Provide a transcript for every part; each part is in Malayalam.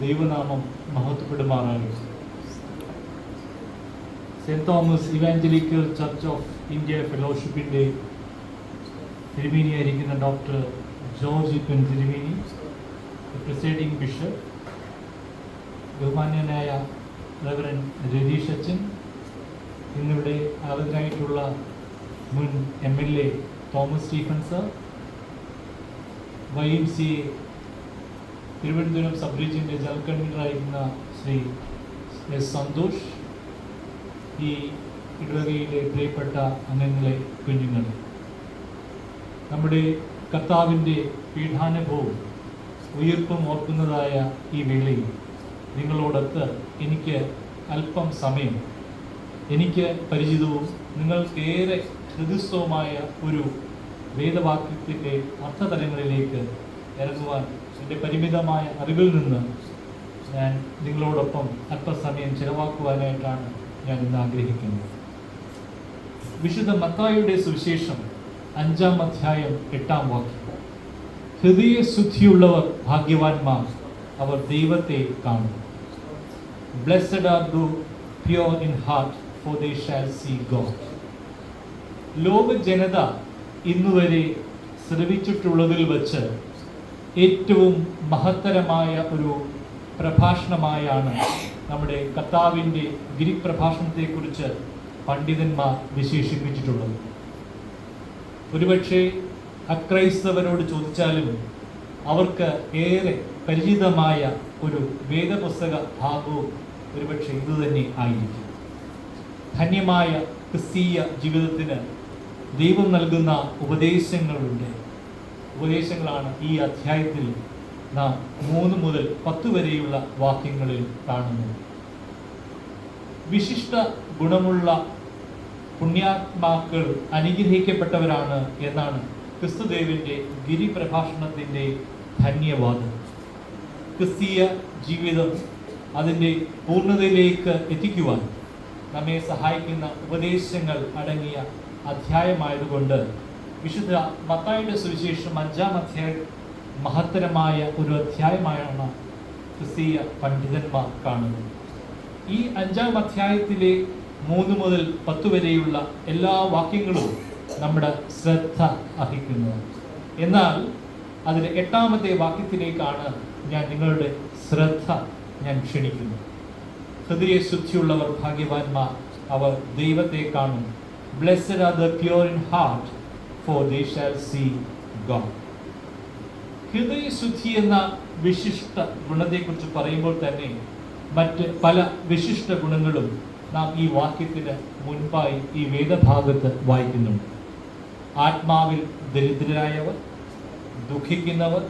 ദൈവനാമം മഹത്വപ്പെടുമാറാണ്. Saint Thomas Evangelical Church of India ഫെലോഷിപ്പിന്റെ തിരുമേനിയായിരിക്കുന്ന ഡോക്ടർ ജോർജ് ഇപ്പൻ തിരുമേനി പ്രിസൈഡിംഗ് ബിഷപ്പ് ബഹുമാന്യനായ റവറൻ രതീഷ് അച്ഛൻ ഇന്നിവിടെ ആഗതരായിട്ടുള്ള മുൻ M L A Thomas Stephen sir Y M C A Thiruvananthapuram sub റീജിയന്റെ general കൺവീനറായിരുന്ന ശ്രീ എസ് സന്തോഷ് ഈ ഇടവകയിലെ പ്രിയപ്പെട്ട അംഗങ്ങളെ കുഞ്ഞുങ്ങളെ നമ്മുടെ കർത്താവിന്റെ പീഠാനുഭവവും ഉയർപ്പും ഓർക്കുന്നതായ ഈ വേളയിൽ നിങ്ങളോടൊത്ത് എനിക്ക് അല്പം സമയം എനിക്ക് പരിചിതവും നിങ്ങൾക്കേറെ ഹൃദയസ്ഥവുമായ ഒരു വേദവാക്യത്തിന്റെ അർത്ഥതലങ്ങളിലേക്ക് ഇറങ്ങുവാൻ എന്റെ പരിമിതമായ അറിവിൽ നിന്ന് ഞാൻ നിങ്ങളോടൊപ്പം അല്പസമയം ചിലവാക്കുവാനായിട്ടാണ് ഞാൻ ഇന്ന് ആഗ്രഹിക്കുന്നത്. വിശുദ്ധ മത്തായിയുടെ സുവിശേഷം അഞ്ചാം അധ്യായം എട്ടാം വാക്യം. ഹൃദയ ശുദ്ധിയുള്ളവർ ഭാഗ്യവാന്മാർ അവർ ദൈവത്തെ കാണും. Blessed are the pure in heart for they shall see God ലോക ജനത ഇന്നുവരെ ശ്രവിച്ചിട്ടുള്ളതിൽ വച്ച് ഏറ്റവും മഹത്തരമായ ഒരു പ്രഭാഷണമായാണ് നമ്മുടെ കർത്താവിന്റെ ഗിരിപ്രഭാഷണത്തെക്കുറിച്ച് പണ്ഡിതന്മാർ വിശേഷിപ്പിച്ചിട്ടുള്ളത്. ഒരുപക്ഷെ അക്രൈസ്തവരോട് ചോദിച്ചാലും അവർക്ക് ഏറെ പരിചിതമായ ഒരു വേദപുസ്തക ഭാഗവും ഒരുപക്ഷെ ഇതുതന്നെ ആയിരിക്കും. ധന്യമായ ക്രിസ്തീയ ജീവിതത്തിന് ദൈവം നൽകുന്ന ഉപദേശങ്ങളുണ്ട്. ഉപദേശങ്ങളാണ് ഈ അധ്യായത്തിൽ നാം മൂന്ന് മുതൽ പത്ത് വരെയുള്ള വാക്യങ്ങളിൽ കാണുന്നത്. വിശിഷ്ട ഗുണമുള്ള പുണ്യാത്മാക്കൾ അനുഗ്രഹിക്കപ്പെട്ടവരാണ് എന്നാണ് ക്രിസ്തുദേവിന്റെ ഗിരിപ്രഭാഷണത്തിന്റെ ധന്യവാദം. ക്രിസ്തീയ ജീവിതം അതിന്റെ പൂർണതയിലേക്ക് എത്തിക്കുവാൻ നമ്മെ സഹായിക്കുന്ന ഉപദേശങ്ങൾ അടങ്ങിയ അധ്യായമായതുകൊണ്ട് വിശുദ്ധ മത്തായുടെ സുവിശേഷം അഞ്ചാം അധ്യായം മഹത്തരമായ ഒരു അധ്യായമായാണ് ക്രിസ്തീയ പണ്ഡിതന്മാർ കാണുന്നത്. ഈ അഞ്ചാം അധ്യായത്തിലെ മൂന്ന് മുതൽ പത്ത് വരെയുള്ള എല്ലാ വാക്യങ്ങളും നമ്മുടെ ശ്രദ്ധ അർഹിക്കുന്നത്. എന്നാൽ അതിലെ എട്ടാമത്തെ വാക്യത്തിലേക്കാണ് ഞാൻ നിങ്ങളുടെ ശ്രദ്ധ ഞാൻ ക്ഷണിക്കുന്നു ഹൃദയശുദ്ധിയുള്ളവർ ഭാഗ്യവാന്മാർ അവർ ദൈവത്തെ കാണും. Blessed are the pure in heart for they shall see God ഹൃദയശുദ്ധി എന്ന വിശിഷ്ട ഗുണത്തെക്കുറിച്ച് പറയുമ്പോൾ തന്നെ മറ്റ് പല വിശിഷ്ട ഗുണങ്ങളും നാം ഈ വാക്യത്തിന് മുൻപായി ഈ വേദഭാഗത്ത് വായിക്കുന്നുണ്ട്. ആത്മാവിൽ ദരിദ്രരായവർ ദുഃഖിക്കുന്നവർ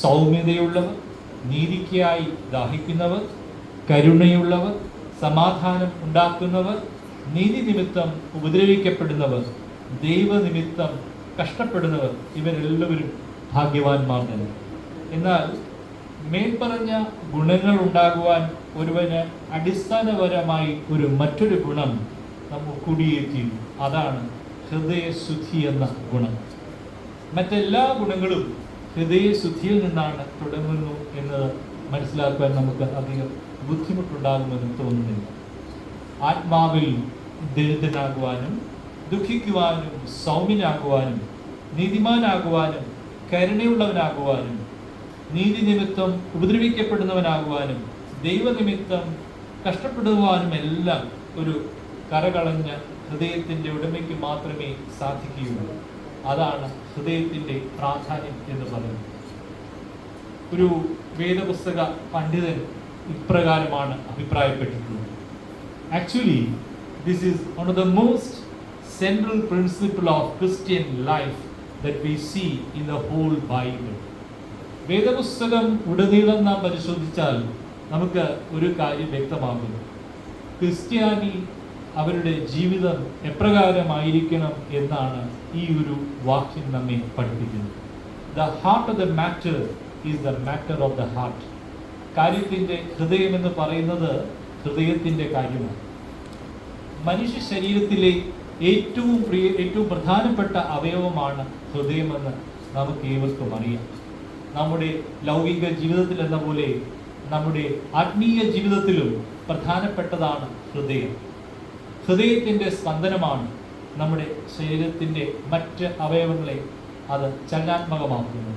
സൗമ്യതയുള്ളവർ നീതിക്കായി ദാഹിക്കുന്നവർ കരുണയുള്ളവർ സമാധാനം ഉണ്ടാക്കുന്നവർ നീതി നിമിത്തം ഉപദ്രവിക്കപ്പെടുന്നവർ ദൈവനിമിത്തം കഷ്ടപ്പെടുന്നവർ ഇവരെല്ലാവരും ഭാഗ്യവാന്മാർ തന്നെ. എന്നാൽ മേൽപ്പറഞ്ഞ ഗുണങ്ങൾ ഉണ്ടാകുവാൻ ഒരുവന് അടിസ്ഥാനപരമായി ഒരു മറ്റൊരു ഗുണം നമുക്ക് കുടിയേറ്റി. അതാണ് ഹൃദയശുദ്ധി എന്ന ഗുണം. മറ്റെല്ലാ ഗുണങ്ങളും ഹൃദയശുദ്ധിയിൽ നിന്നാണ് തുടങ്ങുന്നു എന്നത് മനസ്സിലാക്കുവാൻ നമുക്ക് അധികം ബുദ്ധിമുട്ടുണ്ടാകുമെന്ന് തോന്നുന്നില്ല. ആത്മാവിൽ ദരിദ്രനാകുവാനും ദുഃഖിക്കുവാനും സൗമ്യനാകുവാനും നീതിമാനാകുവാനും കരുണയുള്ളവനാകുവാനും നീതി നിമിത്തം ഉപദ്രവിക്കപ്പെടുന്നവനാകുവാനും ദൈവനിമിത്തം കഷ്ടപ്പെടുവാനും എല്ലാം ഒരു കരകളഞ്ഞ ഹൃദയത്തിന്റെ ഉടമയ്ക്ക് മാത്രമേ സാധിക്കുകയുള്ളൂ. അതാണ് ഹൃദയത്തിന്റെ പ്രാധാന്യം എന്ന് പറയുന്നത്. ഒരു വേദപുസ്തക പണ്ഡിതൻ ഇപ്രകാരമാണ് അഭിപ്രായപ്പെട്ടിട്ടുള്ളത്. Actually this is one of the most central principle of Christian life that we see in the whole Bible. വേദപുസ്തകം ഉടനീളം നാം പരിശോധിച്ചാൽ നമുക്ക് ഒരു കാര്യം വ്യക്തമാകുന്നു. ക്രിസ്ത്യാനി അവരുടെ ജീവിതം എപ്രകാരമായിരിക്കണം എന്നാണ് ഈ ഒരു വാക്യം നമ്മെ പഠിപ്പിക്കുന്നത്. The heart of the matter is the matter of the heart കാര്യത്തിന്റെ ഹൃദയം എന്ന് പറയുന്നത് ഹൃദയത്തിന്റെ കാര്യമാണ്. മനുഷ്യ ശരീരത്തിലെ ഏറ്റവും പ്രിയ ഏറ്റവും പ്രധാനപ്പെട്ട അവയവമാണ് ഹൃദയമെന്ന് നമുക്ക് ഏവർക്കും അറിയാം. നമ്മുടെ ലൗകിക ജീവിതത്തിൽ എന്ന പോലെ നമ്മുടെ ആത്മീയ ജീവിതത്തിലും പ്രധാനപ്പെട്ടതാണ് ഹൃദയം. ഹൃദയത്തിന്റെ സ്പന്ദനമാണ് നമ്മുടെ ശരീരത്തിന്റെ മറ്റ് അവയവങ്ങളെ അത് ചലനാത്മകമാക്കുന്നത്.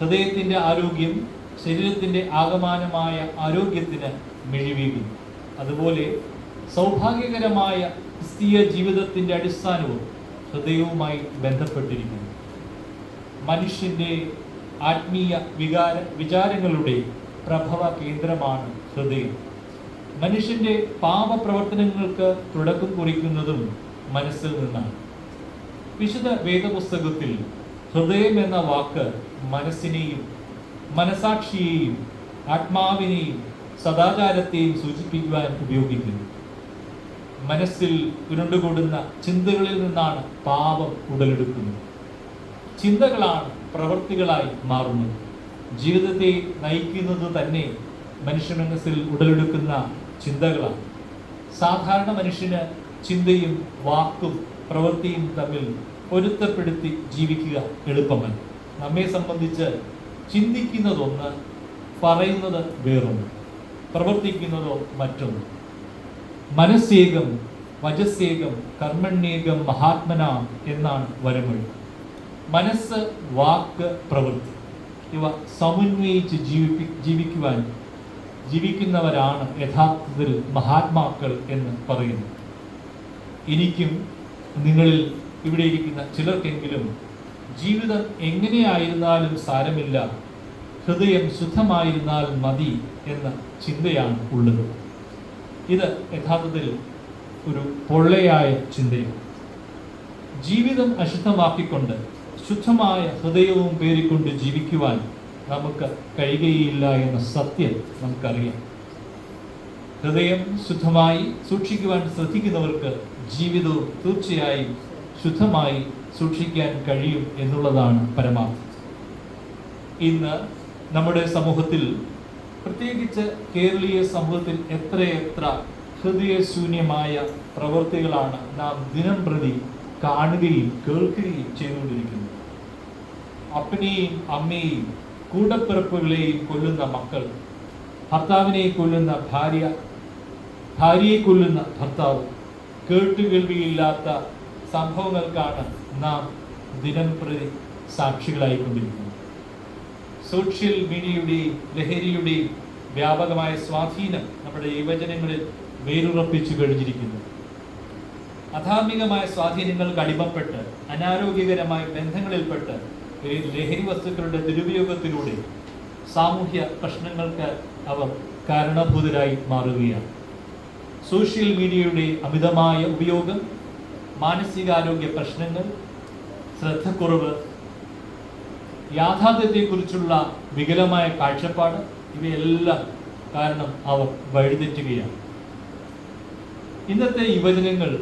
ഹൃദയത്തിന്റെ ആരോഗ്യം ശരീരത്തിന്റെ ആകമാനമായ ആരോഗ്യത്തിന് മിഴിവീകുന്നു. അതുപോലെ സൗഭാഗ്യകരമായ ക്രിസ്തീയ ജീവിതത്തിന്റെ അടിസ്ഥാനവും ഹൃദയവുമായി ബന്ധപ്പെട്ടിരിക്കുന്നു. മനുഷ്യന്റെ ആത്മീയ വികാര വിചാരങ്ങളുടെ പ്രഭവ കേന്ദ്രമാണ് ഹൃദയം. മനുഷ്യന്റെ പാപപ്രവർത്തനങ്ങൾക്ക് തുടക്കം കുറിക്കുന്നതും മനസ്സിൽ നിന്നാണ്. വിശുദ്ധ വേദപുസ്തകത്തിൽ ഹൃദയം എന്ന വാക്ക് മനസ്സിനെയും മനസാക്ഷിയെയും ആത്മാവിനെയും സദാചാരത്തെയും സൂചിപ്പിക്കുവാൻ ഉപയോഗിക്കുന്നു. മനസ്സിൽ ഉരുണ്ടുകൂടുന്ന ചിന്തകളിൽ നിന്നാണ് പാപം ഉടലെടുക്കുന്നത്. ചിന്തകളാണ് പ്രവൃത്തികളായി മാറുന്നത്. ജീവിതത്തെ നയിക്കുന്നത് തന്നെ മനുഷ്യ മനസ്സിൽ ഉടലെടുക്കുന്ന ചിന്തകളാണ്. സാധാരണ മനുഷ്യന് ചിന്തയും വാക്കും പ്രവൃത്തിയും തമ്മിൽ പൊരുത്തപ്പെടുത്തി ജീവിക്കുക എളുപ്പമല്ല. നമ്മെ സംബന്ധിച്ച് ചിന്തിക്കുന്നതൊന്ന് പറയുന്നത് വേറൊന്ന് പ്രവർത്തിക്കുന്നതോ മറ്റൊന്ന്. മനസ്സേകം വജസ്സേകം കർമ്മണ്യേകം മഹാത്മന എന്നാണ് വരമൊഴി. മനസ്സ് വാക്ക് പ്രവൃത്തി. ഇവ സമന്വയിച്ച് ജീവിപ്പി ജീവിക്കുവാൻ ജീവിക്കുന്നവരാണ് യഥാർത്ഥത്തിൽ മഹാത്മാക്കൾ എന്ന് പറയുന്നു. എനിക്കും നിങ്ങളിൽ ഇവിടെ ഇരിക്കുന്ന ചിലർക്കെങ്കിലും ജീവിതം എങ്ങനെയായിരുന്നാലും സാരമില്ല ഹൃദയം ശുദ്ധമായിരുന്നാൽ മതി എന്ന ചിന്തയാണ് ഉള്ളത്. ഇത് യഥാർത്ഥത്തിൽ ഒരു പൊള്ളയായ ചിന്തയാണ് ജീവിതം അശുദ്ധമാക്കിക്കൊണ്ട് ശുദ്ധമായ ഹൃദയവും പേരിക്കൊണ്ട് ജീവിക്കുവാൻ നമുക്ക് കഴിയുകയില്ല എന്ന സത്യം നമുക്കറിയാം. ഹൃദയം ശുദ്ധമായി സൂക്ഷിക്കുവാൻ ശ്രദ്ധിക്കുന്നവർക്ക് ജീവിതവും തീർച്ചയായും ശുദ്ധമായി സൂക്ഷിക്കാൻ കഴിയും എന്നുള്ളതാണ് പരമാർത്ഥം. ഇന്ന് നമ്മുടെ സമൂഹത്തിൽ പ്രത്യേകിച്ച് കേരളീയ സമൂഹത്തിൽ എത്രയെത്ര ഹൃദയശൂന്യമായ പ്രവൃത്തികളാണ് നാം ദിനം പ്രതി കാണുകയും കേൾക്കുകയും ചെയ്തുകൊണ്ടിരിക്കുന്നത്. അപ്പനെയും അമ്മയെയും കൂടപ്പിറപ്പുകളെയും കൊല്ലുന്ന മക്കൾ ഭർത്താവിനെ കൊല്ലുന്ന ഭാര്യ ഭാര്യയെ കൊല്ലുന്ന ഭർത്താവ് കേട്ടുകേൾവിയില്ലാത്ത സംഭവങ്ങൾക്കാണ് നാം ദിനം പ്രതി സാക്ഷികളായിക്കൊണ്ടിരിക്കുന്നത്. സോഷ്യൽ മീഡിയയുടെയും ലഹരിയുടെയും വ്യാപകമായ സ്വാധീനം നമ്മുടെ യുവജനങ്ങളിൽ വേരുറപ്പിച്ചു കഴിഞ്ഞിരിക്കുന്നു. അധാർമികമായ സ്വാധീനങ്ങൾക്ക് അടിമപ്പെട്ട് അനാരോഗ്യകരമായ ബന്ധങ്ങളിൽപ്പെട്ട് ലഹരി വസ്തുക്കളുടെ ദുരുപയോഗത്തിലൂടെ സാമൂഹ്യ പ്രശ്നങ്ങൾക്ക് അവർ കാരണഭൂതരായി മാറുകയാണ്. സോഷ്യൽ മീഡിയയുടെ അമിതമായ ഉപയോഗം മാനസികാരോഗ്യ പ്രശ്നങ്ങൾ ശ്രദ്ധക്കുറവ് യാഥാർത്ഥ്യത്തെക്കുറിച്ചുള്ള വികലമായ കാഴ്ചപ്പാട് ഇവയെല്ലാം കാരണം അവർ വഴിതെറ്റുകയാണ്. ഇന്നത്തെ യുവജനങ്ങൾ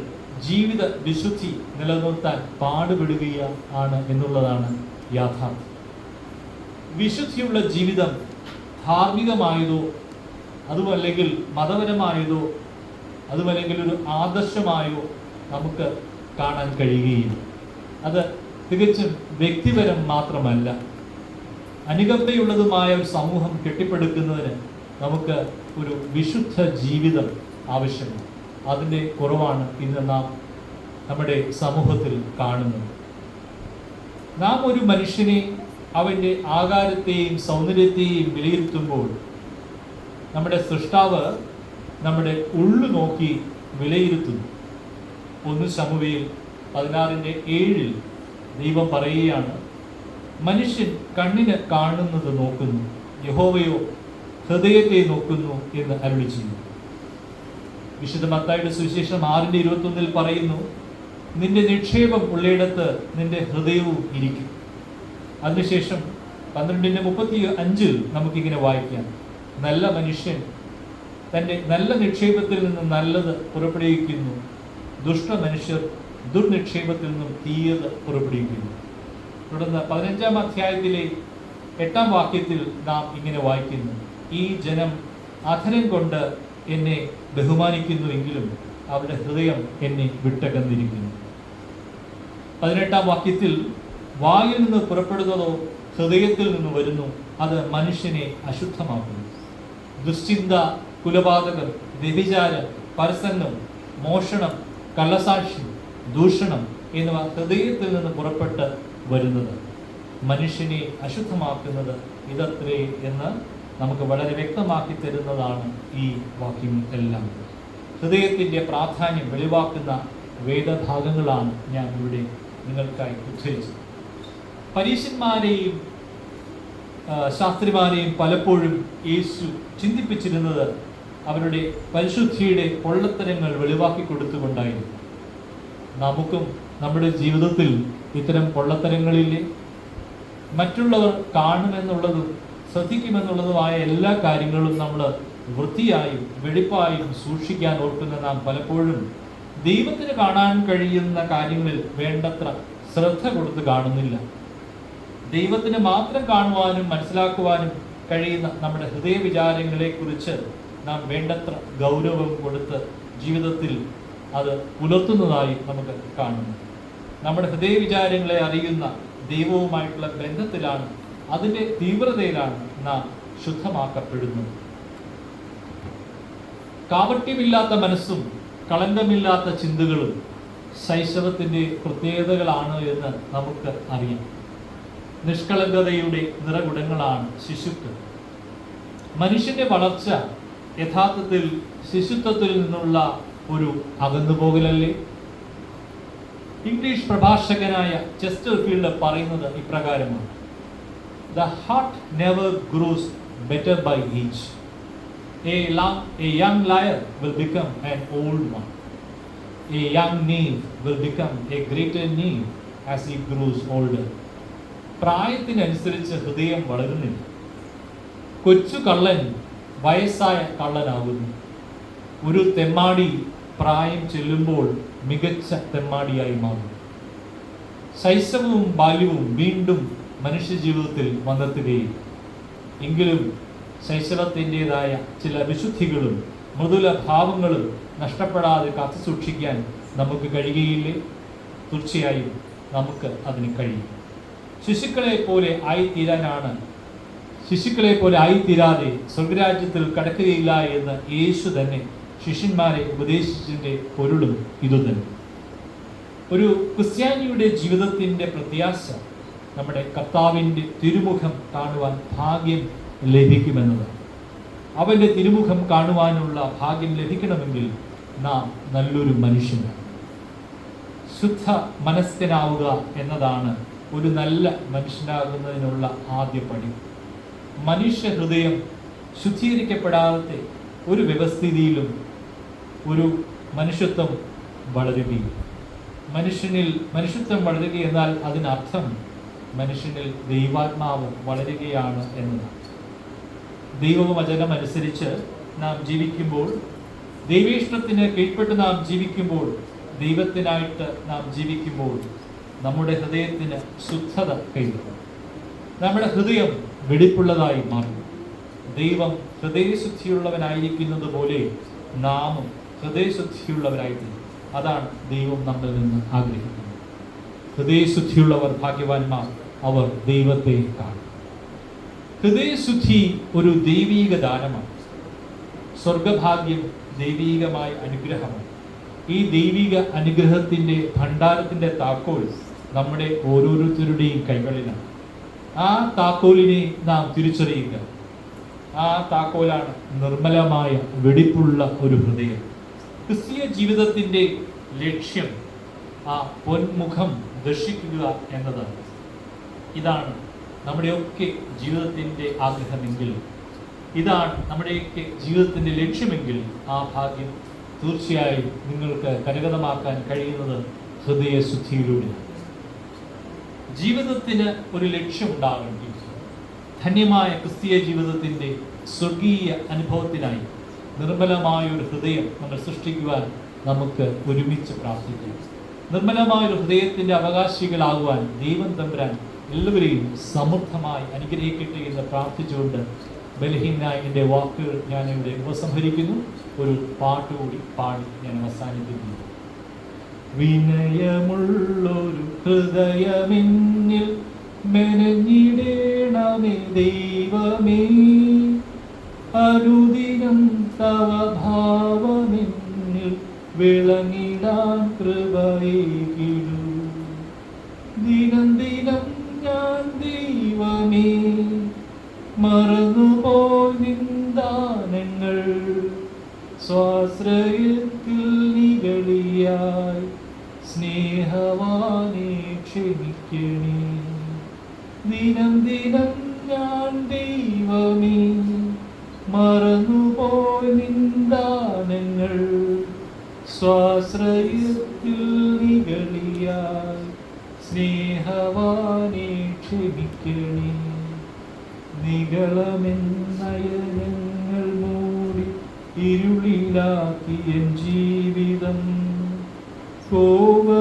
ജീവിത വിശുദ്ധി നിലനിർത്താൻ പാടുപെടുകയാണ് എന്നുള്ളതാണ് യാഥാർത്ഥ്യം. വിശുദ്ധിയുള്ള ജീവിതം ധാർമ്മികമായതോ അതുമല്ലെങ്കിൽ മതപരമായതോ അതുമല്ലെങ്കിൽ ഒരു ആദർശമായോ നമുക്ക് കാണാൻ കഴിയുകയില്ല. അത് തികച്ചും വ്യക്തിപരം മാത്രമല്ല അനുകമ്പയുള്ളതുമായ ഒരു സമൂഹം കെട്ടിപ്പടുക്കുന്നതിന് നമുക്ക് ഒരു വിശുദ്ധ ജീവിതം ആവശ്യമാണ്. അതിന്റെ കുറവാണ് ഇന്ന് നാം നമ്മുടെ സമൂഹത്തിൽ കാണുന്നത്. നാം ഒരു മനുഷ്യനെ അവന്റെ ആകാരത്തെയും സൗന്ദര്യത്തെയും വിലയിരുത്തുമ്പോൾ നമ്മുടെ സൃഷ്ടാവ് നമ്മുടെ ഉള്ളു നോക്കി വിലയിരുത്തുന്നു. ഒന്ന് ശമുവയിൽ പതിനാറിന്റെ ഏഴിൽ ദൈവം പറയുകയാണ് മനുഷ്യൻ കണ്ണിന് കാണുന്നത് നോക്കുന്നു യഹോവയോ ഹൃദയത്തെ നോക്കുന്നു എന്ന് അരുളി ചെയ്യുന്നു. വിശുദ്ധ മത്തായുടെ സുവിശേഷം ആറിന്റെ ഇരുപത്തൊന്നിൽ പറയുന്നു നിന്റെ നിക്ഷേപം ഉള്ളയിടത്ത് നിന്റെ ഹൃദയവും ഇരിക്കും. അതിനുശേഷം പന്ത്രണ്ടിന്റെ മുപ്പത്തി അഞ്ചിൽ നമുക്കിങ്ങനെ വായിക്കാം നല്ല മനുഷ്യൻ തന്റെ നല്ല നിക്ഷേപത്തിൽ നിന്ന് നല്ലത് പുറപ്പെടുവിക്കുന്നു ദുഷ്ട മനുഷ്യർ ദുർനിക്ഷേപത്തിൽ നിന്നും തീയത് പുറപ്പെടുവിക്കുന്നു. തുടർന്ന് പതിനഞ്ചാം അധ്യായത്തിലെ എട്ടാം വാക്യത്തിൽ നാം ഇങ്ങനെ വായിക്കുന്നു. ഈ ജനം അധരം കൊണ്ട് എന്നെ ബഹുമാനിക്കുന്നുവെങ്കിലും അവരുടെ ഹൃദയം എന്നെ വിട്ടകന്നിരിക്കുന്നു. പതിനെട്ടാം വാക്യത്തിൽ വായിൽ നിന്ന് പുറപ്പെടുന്നതോ ഹൃദയത്തിൽ നിന്ന് വരുന്നു അത് മനുഷ്യനെ അശുദ്ധമാക്കുന്നു. ദുശ്ചിന്ത കുലപാതകം വ്യഭിചാരം പരസംഗം മോഷണം കള്ളസാക്ഷി ദൂഷണം എന്നിവ ഹൃദയത്തിൽ നിന്ന് പുറപ്പെട്ട് വരുന്നത്. മനുഷ്യനെ അശുദ്ധമാക്കുന്നത് ഇതത്രേ എന്ന് നമുക്ക് വളരെ വ്യക്തമാക്കി തരുന്നതാണ് ഈ വാക്യം എല്ലാം. ഹൃദയത്തിന്റെ പ്രാധാന്യം വെളിവാക്കുന്ന വേദഭാഗങ്ങളാണ് ഞാൻ ഇവിടെ നിങ്ങൾക്കായി ഉദ്ധരിച്ചത്. പരീശന്മാരെയും ആ, ശാസ്ത്രിമാരെയും പലപ്പോഴും യേശു ചിന്തിപ്പിച്ചിരുന്നത് അവരുടെ പരിശുദ്ധിയുടെ പൊള്ളത്തരങ്ങൾ വെളിവാക്കി കൊടുത്തുകൊണ്ടായിരുന്നു. നമുക്കും നമ്മുടെ ജീവിതത്തിൽ ഇത്തരം പൊള്ളത്തരങ്ങളില്ലേ മറ്റുള്ളവർ കാണുമെന്നുള്ളതും ശ്രദ്ധിക്കുമെന്നുള്ളതുമായ എല്ലാ കാര്യങ്ങളും നമ്മൾ വൃത്തിയായും വെടിപ്പായും സൂക്ഷിക്കാൻ ഓർക്കുന്ന നാം പലപ്പോഴും ദൈവത്തിന് കാണാൻ കഴിയുന്ന കാര്യങ്ങളിൽ വേണ്ടത്ര ശ്രദ്ധ കൊടുത്ത് കാണുന്നില്ല. ദൈവത്തിന് മാത്രം കാണുവാനും മനസ്സിലാക്കുവാനും കഴിയുന്ന നമ്മുടെ ഹൃദയ വിചാരങ്ങളെ കുറിച്ച് നാം വേണ്ടത്ര ഗൗരവം കൊടുത്ത് ജീവിതത്തിൽ അത് പുലർത്തുന്നതായി നമുക്ക് കാണുന്നു. നമ്മുടെ ഹൃദയ വിചാരങ്ങളെ അറിയുന്ന ദൈവവുമായിട്ടുള്ള ബന്ധത്തിലാണ് അതിന്റെ തീവ്രതയിലാണ് നാം ശുദ്ധമാക്കപ്പെടുന്നത്. കാവട്യമില്ലാത്ത മനസ്സും കളങ്കമില്ലാത്ത ചിന്തകളും ശൈശവത്തിന്റെ പ്രത്യേകതകളാണ് എന്ന് നമുക്ക് അറിയാം. നിഷ്കളങ്കതയുടെ നിറകുടങ്ങളാണ് ശിശുക്കൾ. മനുഷ്യന്റെ വളർച്ച യഥാർത്ഥത്തിൽ ശിശുത്വത്തിൽ നിന്നുള്ള ഒരു അകന്നുപോകലല്ലേ ഇംഗ്ലീഷ് പ്രഭാഷകനായ ചെസ്റ്റർ ഫീൽഡ് പറയുന്നത് ഇപ്രകാരമാണ്. The heart never grows better by age a a young liar will become an old one a young knave will become a greater knave as he grows older പ്രായത്തിനനുസരിച്ച് ഹൃദയം വളരുന്നില്ല. കൊച്ചു കള്ളൻ വയസ്സായ കള്ളനാകുന്നു. ഒരു തെമ്മാടി പ്രായം ചെല്ലുമ്പോൾ മികച്ച തെമ്മാടിയായി മാറും. ശൈശവവും ബാല്യവും വീണ്ടും മനുഷ്യ ജീവിതത്തിൽ വന്നെത്തുകയും എങ്കിലും ശൈശവത്തിന്റെതായ ചില വിശുദ്ധികളും മൃദുല ഭാവങ്ങളും നഷ്ടപ്പെടാതെ കാത്തു സൂക്ഷിക്കാൻ നമുക്ക് കഴിയുകയില്ലേ? തീർച്ചയായും നമുക്ക് അതിന് കഴിയും. ശിശുക്കളെ പോലെ ആയിത്തീരാനാണ്. ശിശുക്കളെ പോലെ ആയിത്തീരാതെ സ്വർഗരാജ്യത്തിൽ കടക്കുകയില്ല എന്ന് യേശു തന്നെ ശിഷ്യന്മാരെ ഉപദേശിച്ചതിന്റെ പൊരുളും ഇതുതന്നെ ഒരു ക്രിസ്ത്യാനിയുടെ ജീവിതത്തിന്റെ പ്രത്യാശ നമ്മുടെ കർത്താവിന്റെ തിരുമുഖം കാണുവാൻ ഭാഗ്യം ലഭിക്കുമെന്നതാണ്. അവന്റെ തിരുമുഖം കാണുവാനുള്ള ഭാഗ്യം ലഭിക്കണമെങ്കിൽ നാം നല്ലൊരു മനുഷ്യനാണ്. ശുദ്ധ മനസ്കനാവുക എന്നതാണ് ഒരു നല്ല മനുഷ്യനാകുന്നതിനുള്ള ആദ്യ പടി. മനുഷ്യ ഹൃദയം ശുദ്ധീകരിക്കപ്പെടാതെ ഒരു വ്യവസ്ഥിതിയിലും ഒരു മനുഷ്യത്വം വളരുകയും. മനുഷ്യനിൽ മനുഷ്യത്വം വളരുക എന്നാൽ അതിനർത്ഥം മനുഷ്യനിൽ ദൈവാത്മാവ് വളരുകയാണ് എന്നതാണ് ദൈവവചനം അനുസരിച്ച് നാം ജീവിക്കുമ്പോൾ ദൈവീഷ്ണത്തിന് കീഴ്പ്പെട്ട് നാം ജീവിക്കുമ്പോൾ ദൈവത്തിനായിട്ട് നാം ജീവിക്കുമ്പോൾ നമ്മുടെ ഹൃദയത്തിന് ശുദ്ധത കൈവരും നമ്മുടെ ഹൃദയം വെടിപ്പുള്ളതായി മാറും ദൈവം ഹൃദയശുദ്ധിയുള്ളവനായിരിക്കുന്നത് പോലെ നാമും ഹൃദയശുദ്ധിയുള്ളവരായിത്തീരും അതാണ് ദൈവം നമ്മിൽ നിന്ന് ആഗ്രഹിക്കുന്നത്. ഹൃദയശുദ്ധിയുള്ളവർ ഭാഗ്യവാന്മാർ അവർ ദൈവത്തെ കാണും. ഹൃദയശുദ്ധി ഒരു ദൈവീക ദാനമാണ്. സ്വർഗഭാഗ്യം ദൈവീകമായ അനുഗ്രഹമാണ്. ഈ ദൈവിക അനുഗ്രഹത്തിന്റെ ഭണ്ഡാരത്തിന്റെ താക്കോൽ നമ്മുടെ ഓരോരുത്തരുടെയും കൈകളിലാണ്. ആ താക്കോലിനെ നാം തിരിച്ചറിയുക. ആ താക്കോലാണ് നിർമ്മലമായ വെടിപ്പുള്ള ഒരു ഹൃദയം. ക്രിസ്തീയ ജീവിതത്തിന്റെ ലക്ഷ്യം ആ പൊന്മുഖം ദർശിക്കുക എന്നതാണ്. ഇതാണ് നമ്മുടെയൊക്കെ ജീവിതത്തിന്റെ ആഗ്രഹമെങ്കിൽ ഇതാണ് നമ്മുടെയൊക്കെ ജീവിതത്തിന്റെ ലക്ഷ്യമെങ്കിൽ ആ ഭാഗ്യം തീർച്ചയായും നിങ്ങൾക്ക് കരഗതമാക്കാൻ കഴിയുന്നത് ഹൃദയശുദ്ധിയിലൂടെ. ജീവിതത്തിന് ഒരു ലക്ഷ്യമുണ്ടാകേണ്ടി ധന്യമായ ക്രിസ്തീയ ജീവിതത്തിന്റെ സ്വർഗീയ അനുഭവത്തിനായി നിർമ്മലമായ ഒരു ഹൃദയം നമ്മൾ സൃഷ്ടിക്കുവാൻ നമുക്ക് ഒരുമിച്ച് പ്രാർത്ഥിക്കാം. നിർമ്മലമായ ഒരു ഹൃദയത്തിന്റെ അവകാശികളാകുവാൻ ദൈവം തമ്പുരാൻ എല്ലാവരെയും സമൃദ്ധമായി അനുഗ്രഹിക്കട്ടെ എന്ന് പ്രാർത്ഥിച്ചുകൊണ്ട് ബലഹീനായ എന്റെ വാക്കുകൾ ഞാൻ ഇവിടെ ഉപസംഹരിക്കുന്നു. ഒരു പാട്ടുകൂടി പാടി ഞാൻ അവസാനിപ്പിക്കുന്നു. വിനയമുള്ളൊരു ഹൃദയമെന്നിൽ മെനഞ്ഞിടേണമേ ദൈവമേ. അനുദിനം തവ ഭാവമെന്നിൽ വിളങ്ങിടാൻ കൃപയേകിടൂ. ദിനം ദിനം ഞാൻ ദൈവമേ മറന്നുപോയി നിന്ദാനങ്ങൾ സ്വാശ്രയത്തിൽ നികളിയായി സ്നേഹവാനെ ക്ഷമിക്കണേ. ദിനം ദിനം ഞാൻ ദൈവമേ മറന്നുപോയി നിന്ദാനങ്ങൾ. സ്വാശ്രയത്തിൽ നികളിയായി സ്നേഹവാനെ ക്ഷമിക്കണേ. നികളമെന്നയനങ്ങൾ മൂടി ഇരുളിലാക്കിയ ജീവിതം. കോപമെന്നഹരങ്ങൾ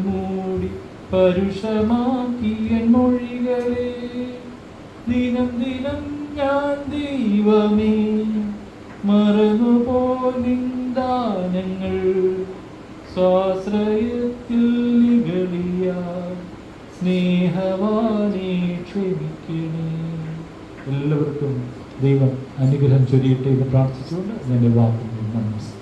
മൂടി പരുഷമാക്കിയ മൊഴികളെ. ദിനം ദിനം ഞാൻ ദൈവമേ മറന്നു നിന്ദാനങ്ങൾ സ്വാശ്രയത്തിൽ നികളിയ സ്നേഹവാനെ ക്ഷമിക്കണേ എല്ലാവർക്കും ദൈവം അനുഗ്രഹം ചൊരിയട്ടെ എന്ന് പ്രാർത്ഥിച്ചുകൊണ്ട് ഞാൻ വാക്കുന്നു നമസ്കാരം